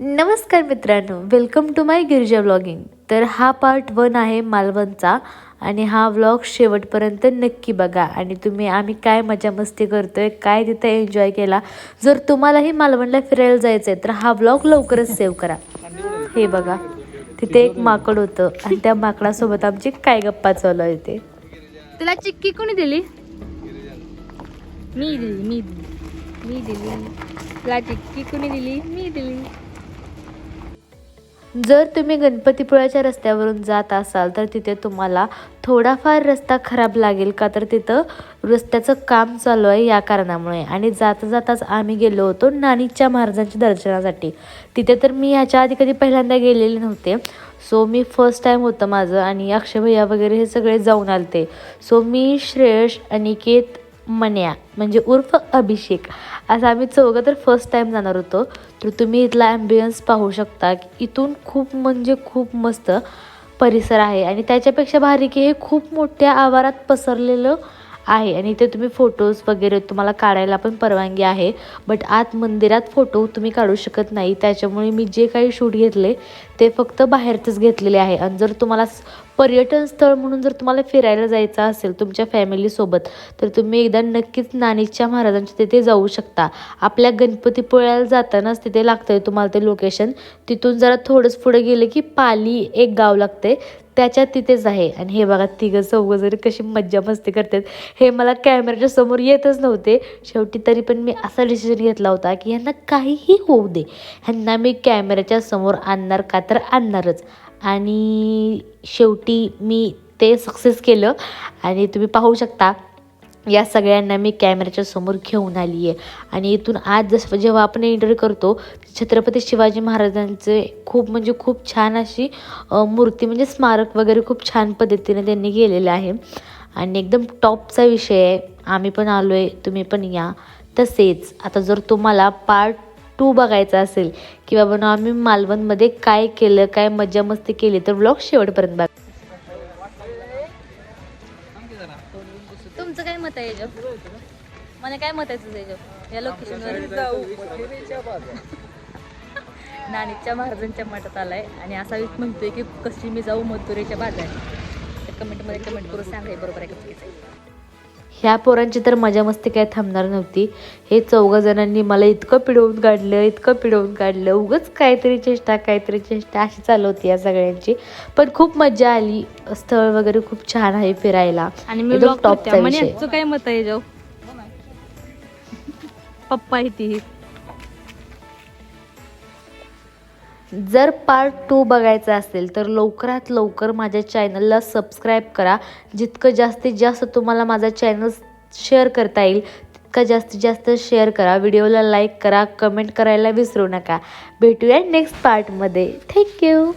नमस्कार मित्रांनो welcome to my Girija blogging तर हा पार्ट वन आहे मालवणचा आणि हा व्लॉग शेवटपर्यंत नक्की बघा. आणि तुम्ही आम्ही काय मजा मस्ती करतोय काय तिथं एन्जॉय केला जर तुम्हालाही मालवणला फिरायला जायचं आहे तर हा व्लॉग लवकरच सेव्ह करा. हे बघा तिथे एक माकड होतं आणि त्या माकडासोबत आमची काय गप्पा चालू आहे ते. तुला चिक्की कोणी दिली? मी दिली मी दिली. मी दिली. तुला चिक्की कोणी दिली? मी दिली. जर तुम्ही गणपतीपुळ्याच्या रस्त्यावरून जात असाल तर तिथे तुम्हाला थोडाफार रस्ता खराब लागेल का? तर तिथं रस्त्याचं काम चालू आहे या कारणामुळे. आणि जाता जाताच आम्ही गेलो होतो नानीच्या महाराजांच्या दर्शनासाठी. तिथे तर मी ह्याच्या आधी कधी पहिल्यांदा गेलेले नव्हते. सो मी फर्स्ट टाईम होतं माझं आणि अक्षय भैया वगैरे हे सगळे जाऊन आलते. सो मी श्रेयश अनिकेत मन्या म्हणजे उर्फ अभिषेक. असं आम्ही चौघं तर फर्स्ट टाईम जाणार होतो. तर तुम्ही इथला ॲम्बियन्स पाहू शकता की इथून खूप म्हणजे खूप मस्त परिसर आहे. आणि त्याच्यापेक्षा भारी की हे खूप मोठ्या आवारात पसरलेलं आहे. आणि इथे तुम्ही फोटोज वगैरे तुम्हाला काढायला पण परवानगी आहे. बट आत मंदिरात फोटो तुम्ही काढू शकत नाही. त्याच्यामुळे मी जे काही शूट घेतले ते फक्त बाहेरचंच घेतलेले आहे. आणि जर तुम्हाला पर्यटन स्थळ म्हणून जर तुम्हाला फिरायला जायचं असेल तुमच्या फॅमिलीसोबत तर तुम्ही एकदा नक्कीच नाणीच्या महाराजांच्या तिथे जाऊ शकता. आपल्या गणपतीपुळ्याला जातानाच तिथे लागतं आहे तुम्हाला ते लोकेशन तिथून जरा थोडंच पुढे गेलं की पाली एक गाव लागते त्याच्या तिथेच आहे. आणि हे बघा तिघं चौघं जरी कशी मज्जा मस्ती करतात हे मला कॅमेऱ्याच्या समोर येतच नव्हते. शेवटी तरी पण मी असा डिसिजन घेतला होता की ह्यांना काहीही होऊ दे. ह्यांना मी कॅमेऱ्याच्या समोर आणणार का तर आणणारच. आणि शेवटी मी ते सक्सेस केलं. आणि तुम्ही पाहू शकता या सगळ्यांना मी कॅमेऱ्याच्या समोर घेऊन आली आहे. आणि इथून आज जसं जेव्हा आपण एंटर करतो छत्रपती शिवाजी महाराजांचे खूप म्हणजे खूप छान अशी मूर्ती म्हणजे स्मारक वगैरे खूप छान पद्धतीने त्यांनी केलेलं आहे. आणि एकदम टॉपचा विषय आहे. आम्ही पण आलो आहे तुम्ही पण या. तसेच आता जर तुम्हाला पार्ट टू बघायचा असेल की बाबा ना आम्ही मालवणमध्ये काय केलं काय मजा मस्ती केली तर ब्लॉग शेवटपर्यंत बघा. मला काय मत आहे याच्यावर या लोकेशनवर नाणीच्या महाराजांच्या मठात आलाय आणि असा म्हणतोय की कशी मी जाऊ मथुरेच्या बाजारात तर कमेंटमध्ये कमेंट करून सांगा हे बरोबर आहे का चुकीचं आहे. ह्या पोरांची तर मजा मस्ती काय थांबणार नव्हती. हे चौघा जणांनी मला इतकं पिडवून काढलं इतकं पिडवून काढलं. उगच काहीतरी चेष्टा काहीतरी चेष्टा अशी चालू होती या सगळ्यांची. पण खूप मजा आली. स्थळ वगैरे खूप छान आहे फिरायला. आणि मी एकदम ब्लॉग टॉपचा करते. म्हणे विषय. याचं काय मत आहे याच्यावर पप्पा आहे ती. जर पार्ट टू बघायचा असेल तर लवकरात लवकर माझ्या चॅनलला सबस्क्राईब करा. जितकं जास्तीत जास्त तुम्हाला माझा चॅनल शेअर करता येईल तितकं जास्तीत जास्त शेअर करा. व्हिडिओला लाईक करा कमेंट करायला विसरू नका. भेटूया नेक्स्ट पार्टमध्ये थँक्यू